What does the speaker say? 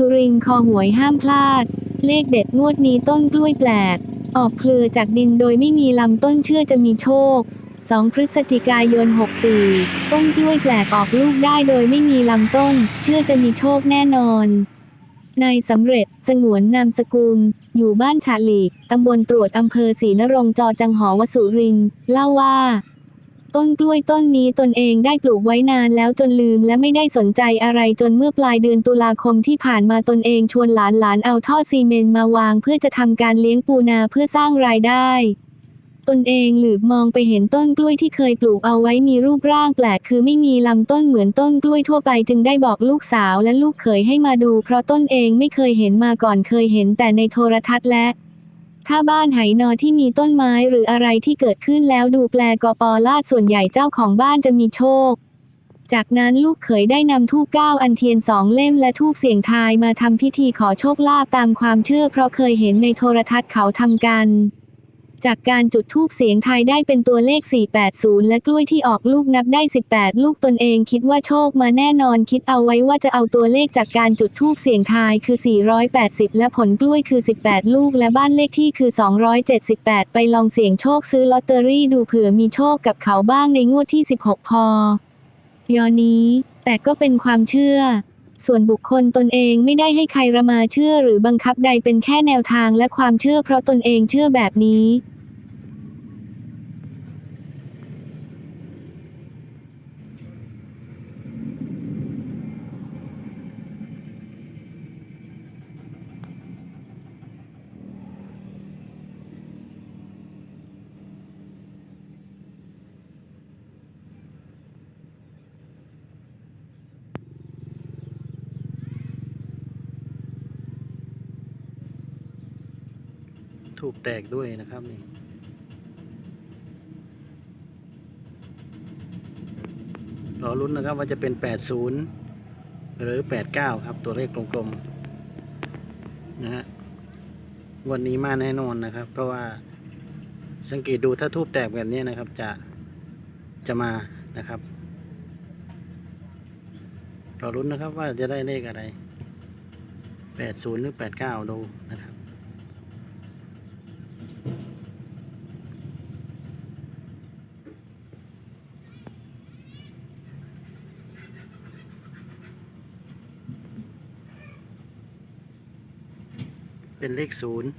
สุรินคอหวยห้ามพลาด เลขเด็ดงวดนี้ต้นกล้วยแปลก ออกเครือจากดินโดยไม่มีลำต้นเชื่อจะมีโชค 2 พฤศจิกายน 64 ต้นกล้วยแปลกออกลูกได้โดยไม่มีลำต้น เชื่อจะมีโชคแน่นอนนายสำเร็จ สงวนนามสกุล อยู่บ้านฉาหลีก ตำบลตรวจอำเภอศรีนรงจอจังหอวสุริน เล่าว่า ต้นกล้วยต้นนี้ตนเองได้ปลูกไว้นานแล้วจนลืมและไม่ได้สนใจอะไรจนเมื่อปลายเดือนตุลาคมที่ผ่านมาตนเองชวนหลานหลานๆเอาท่อซีเมนต์มาวาง เพื่อจะทำการเลี้ยงปูนาเพื่อสร้างรายได้ ตนเองหลืบมองไปเห็นต้นกล้วยที่เคยปลูกเอาไว้มีรูปร่างแปลกคือไม่มีลำต้นเหมือนต้นกล้วยทั่วไปจึงได้บอกลูกสาวและลูกเขยให้มาดู เพราะต้นเองไม่เคยเห็นมาก่อนเคยเห็นแต่ในโทรทัศน์และ ถ้าบ้านไหนอที่มีต้นไม้หรืออะไรที่เกิดขึ้นแล้วดูแปลกอปอลาดส่วนใหญ่เจ้าของบ้านจะมีโชค จากนั้นลูกเขยได้นำทูบเก้าอันเทียนสองเล่มและทูบเสียงทายมาทำพิธีขอโชคลาภตามความเชื่อเพราะเคยเห็นในโทรทัศน์เขาทำกัน จากการจุดทูบเสียงทายได้เป็นตัวเลข 480 และกล้วยที่ออกลูกนับได้ 18 ลูกตนเองคิดว่าโชคมาแน่นอนคิดเอาไว้ว่าจะเอาตัวเลขจากการจุดทูบเสียงทายคือ 480 และผลกล้วยคือ 18 ลูกและบ้านเลขที่คือ 278 ไปลองเสี่ยงโชคซื้อลอตเตอรี่ดูเผื่อมีโชคกับเขาบ้างในงวดที่ 16 พอยอนี้ แต่ก็เป็นความเชื่อ ส่วนบุคคลตนเองไม่ได้ให้ใครระมาเชื่อหรือบังคับใดเป็นแค่แนวทางและความเชื่อเพราะตนเองเชื่อแบบนี้ ถูกแตกด้วยนะครับนี่รอลุ้นนะครับว่าจะเป็น 80 หรือ 89 ครับ ตัวเลขกลมๆนะฮะวันนี้มาแน่นอนนะครับ เพราะว่าสังเกตดูถ้าทูบแตกแบบนี้นะครับ จะจะมานะครับรอลุ้นนะครับว่าจะได้เลขอะไร 80 หรือ 89 ดูนะครับ เป็นเลขศูนย์